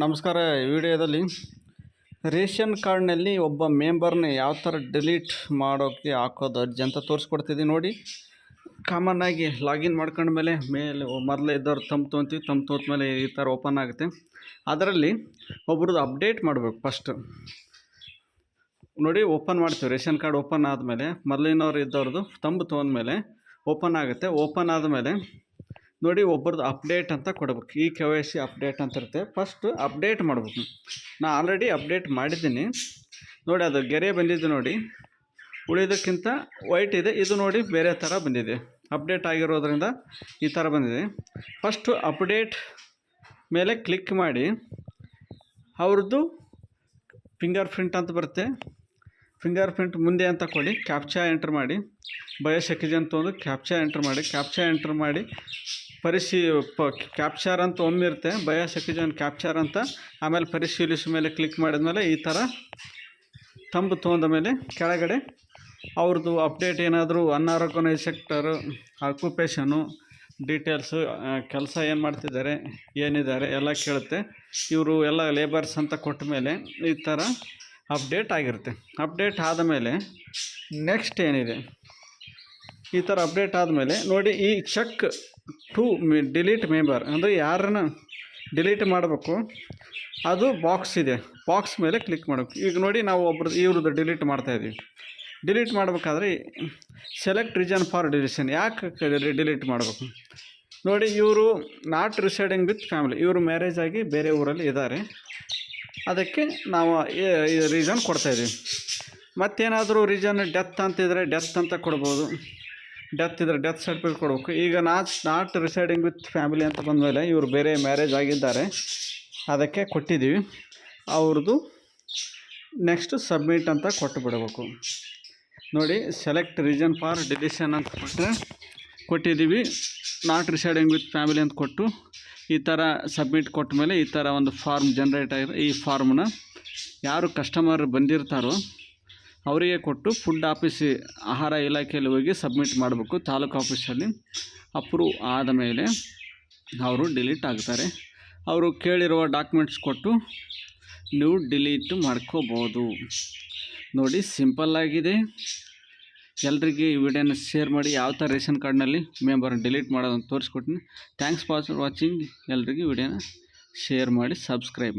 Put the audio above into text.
ನಮಸ್ಕಾರ ವಿಡಿಯೋದಲ್ಲಿ ರೇಷನ್ ಕಾರ್ಡ್ನಲ್ಲಿ ಒಬ್ಬ ಮೆಂಬರ್ನ ಯಾವ ಥರ ಡಿಲೀಟ್ ಮಾಡೋಕ್ಕೆ ಹಾಕೋದು, ಅರ್ಜಿ ಅಂತ ತೋರಿಸ್ಕೊಡ್ತಿದ್ದೀನಿ ನೋಡಿ. ಕಾಮನ್ ಆಗಿ ಲಾಗಿನ್ ಮಾಡ್ಕೊಂಡ ಮೇಲೆ ಮೇಲೆ ಮೊದಲೇ ಇದ್ದವ್ರು ತಮ್ಮ ತೊಗೊಂತೀವಿ ತಮ್ಮ ತೊಗೊತ ಮೇಲೆ ಈ ಥರ ಓಪನ್ ಆಗುತ್ತೆ. ಅದರಲ್ಲಿ ಒಬ್ರದ್ದು ಅಪ್ಡೇಟ್ ಮಾಡಬೇಕು ಫಸ್ಟ್. ನೋಡಿ, ಓಪನ್ ಮಾಡ್ತೀವಿ, ರೇಷನ್ ಕಾರ್ಡ್ ಓಪನ್ ಆದಮೇಲೆ ಮೊದಲಿನವ್ರು ಇದ್ದವ್ರದ್ದು ತಂಬು ತೊಗೊಂಡ್ಮೇಲೆ ಓಪನ್ ಆಗುತ್ತೆ. ಓಪನ್ ಆದಮೇಲೆ ನೋಡಿ ಒಬ್ಬರದ್ದು ಅಪ್ಡೇಟ್ ಅಂತ ಕೊಡ್ಬೇಕು. ಈ ಕೆ ವೈ ಸಿ ಅಪ್ಡೇಟ್ ಅಂತ ಇರುತ್ತೆ. ಫಸ್ಟ್ ಅಪ್ಡೇಟ್ ಮಾಡ್ಬೇಕು. ನಾ ಆಲ್ರೆಡಿ ಅಪ್ಡೇಟ್ ಮಾಡಿದ್ದೀನಿ. ನೋಡಿ, ಅದು ಗೆರೆ ಬಂದಿದ್ದು ನೋಡಿ. ಉಳಿಯೋದಕ್ಕಿಂತ ವೈಟ್ ಇದೆ. ಇದು ನೋಡಿ ಬೇರೆ ಥರ ಬಂದಿದೆ. ಅಪ್ಡೇಟ್ ಆಗಿರೋದ್ರಿಂದ ಈ ಥರ ಬಂದಿದೆ. ಫಸ್ಟು ಅಪ್ಡೇಟ್ ಮೇಲೆ ಕ್ಲಿಕ್ ಮಾಡಿ. ಅವ್ರದ್ದು ಫಿಂಗರ್ ಪ್ರಿಂಟ್ ಅಂತ ಬರುತ್ತೆ. ಫಿಂಗರ್ ಪ್ರಿಂಟ್ ಮುಂದೆ ಅಂತ ಕೊಡಿ. ಕ್ಯಾಪ್ಚಾ ಎಂಟ್ರ್ ಮಾಡಿ. ಬಯೋಸೆಕಿಜ್ ಅಂತ ಒಂದು ಕ್ಯಾಪ್ಚಾ ಎಂಟ್ರ್ ಮಾಡಿ. ಕ್ಯಾಪ್ಚಾ ಎಂಟ್ರ್ ಮಾಡಿ. ಪರಿಶೀ ಪ ಕ್ಯಾಪ್ಚರ್ ಅಂತ ಒಮ್ಮಿರುತ್ತೆ ಇರುತ್ತೆ ಕ್ಯಾಪ್ಚರ್ ಅಂತ, ಆಮೇಲೆ ಪರಿಶೀಲಿಸ ಮೇಲೆ ಕ್ಲಿಕ್ ಮಾಡಿದ ಮೇಲೆ ಈ ಥರ ತಂಬು ತೊಗೊಂಡ ಮೇಲೆ ಕೆಳಗಡೆ ಅವ್ರದ್ದು ಅಪ್ಡೇಟ್ ಏನಾದರೂ ಅನ್ಆರ್ಗನೈಸ್ ಸೆಕ್ಟರು ಆಕ್ಯುಪೇಷನು ಡೀಟೇಲ್ಸು ಕೆಲಸ ಏನು ಮಾಡ್ತಿದ್ದಾರೆ, ಏನಿದ್ದಾರೆ ಎಲ್ಲ ಕೇಳುತ್ತೆ. ಇವರು ಎಲ್ಲ ಲೇಬರ್ಸ್ ಅಂತ ಕೊಟ್ಟ ಮೇಲೆ ಈ ಥರ ಅಪ್ಡೇಟ್ ಆಗಿರುತ್ತೆ. ಅಪ್ಡೇಟ್ ಆದಮೇಲೆ ನೆಕ್ಸ್ಟ್ ಏನಿದೆ? ಈ ಥರ ಅಪ್ಡೇಟ್ ಆದಮೇಲೆ ನೋಡಿ ಈ ಚೆಕ್ ಟು ಡಿಲೀಟ್ ಮೆಂಬರ್ ಅಂದರೆ ಯಾರನ್ನ ಡಿಲೀಟ್ ಮಾಡಬೇಕು, ಅದು ಬಾಕ್ಸ್ ಇದೆ. ಬಾಕ್ಸ್ ಮೇಲೆ ಕ್ಲಿಕ್ ಮಾಡಬೇಕು. ಈಗ ನೋಡಿ ನಾವು ಒಬ್ರದ್ದು ಇವ್ರದ್ದು ಡಿಲೀಟ್ ಮಾಡ್ತಾಯಿದ್ದೀವಿ ಡಿಲೀಟ್ ಮಾಡಬೇಕಾದ್ರೆ ಸೆಲೆಕ್ಟ್ ರೀಜನ್ ಫಾರ್ ಡಿಲಿಷನ್ ಯಾಕೆ ಡಿಲೀಟ್ ಮಾಡಬೇಕು? ನೋಡಿ, ಇವರು ನಾಟ್ ರಿಸೈಡಿಂಗ್ ವಿತ್ ಫ್ಯಾಮಿಲಿ ಇವರು ಮ್ಯಾರೇಜ್ ಆಗಿ ಬೇರೆ ಊರಲ್ಲಿ ಇದ್ದಾರೆ. ಅದಕ್ಕೆ ನಾವು ರೀಸನ್ ಕೊಡ್ತಾಯಿದ್ದೀವಿ ಮತ್ತೇನಾದರೂ ರೀಸನ್ ಡೆತ್ ಅಂತಿದ್ರೆ ಡೆತ್ ಅಂತ ಕೊಡ್ಬೋದು. ಡೆತ್ ಇದ್ರೆ ಡೆತ್ ಸರ್ಟಿಫಿಕೇಟ್ ಕೊಡಬೇಕು. ಈಗ not not residing with family ಅಂತ ಬಂದಮೇಲೆ ಇವರು ಬೇರೆ ಮ್ಯಾರೇಜ್ ಆಗಿದ್ದಾರೆ. ಅದಕ್ಕೆ ಕೊಟ್ಟಿದ್ದೀವಿ. ಅವ್ರದ್ದು ನೆಕ್ಸ್ಟ್ ಸಬ್ಮಿಟ್ ಅಂತ ಕೊಟ್ಟು ಬಿಡಬೇಕು. ನೋಡಿ ಸೆಲೆಕ್ಟ್ ರೀಜನ್ ಫಾರ್ ಡಿಲಿಷನ್ ಅಂತ ಕೊಟ್ಟರೆ ಕೊಟ್ಟಿದ್ದೀವಿ. ನಾಟ್ ರಿಸೈಡಿಂಗ್ ವಿತ್ ಫ್ಯಾಮಿಲಿ ಅಂತ ಕೊಟ್ಟು ಈ ಥರ ಸಬ್ಮಿಟ್ ಕೊಟ್ಟ ಮೇಲೆ ಈ ಥರ ಒಂದು ಫಾರ್ಮ್ ಜನ್ರೇಟ್ ಆಗಿದೆ ಈ ಫಾರ್ಮ್ನ ಯಾರು ಕಸ್ಟಮರ್ ಬಂದಿರ್ತಾರೋ ಅವರಿಗೆ ಕೊಟ್ಟು ಫುಡ್ ಆಫೀಸ್, ಆಹಾರ ಇಲಾಖೆಯಲ್ಲಿ ಹೋಗಿ ಸಬ್ಮಿಟ್ ಮಾಡಬೇಕು. ತಾಲೂಕು ಆಫೀಸಲ್ಲಿ ಅಪ್ರೂವ್ ಆದ ಮೇಲೆ ಅವರು ಡಿಲೀಟ್ ಆಗ್ತಾರೆ. ಅವರು ಕೇಳಿರುವ ಡಾಕ್ಯುಮೆಂಟ್ಸ್ ಕೊಟ್ಟು ನೀವು ಡಿಲೀಟ್ ಮಾಡ್ಕೋಬೋದು. ನೋಡಿ ಸಿಂಪಲ್ಲಾಗಿದೆ ಎಲ್ರಿಗೆ ಈ ವಿಡಿಯೋನ ಶೇರ್ ಮಾಡಿ. ಯಾವ ಥರ ರೇಷನ್ ಕಾರ್ಡ್ನಲ್ಲಿ ಮೆಂಬರ್ ಡಿಲೀಟ್ ಮಾಡೋದಂತ ತೋರಿಸ್ಕೊಟ್ಟಿನಿ ಥ್ಯಾಂಕ್ಸ್ ಫಾರ್ ವಾಚಿಂಗ್. ಎಲ್ರಿಗೂ ವಿಡಿಯೋನ ಶೇರ್ ಮಾಡಿ, ಸಬ್ಸ್ಕ್ರೈಬ್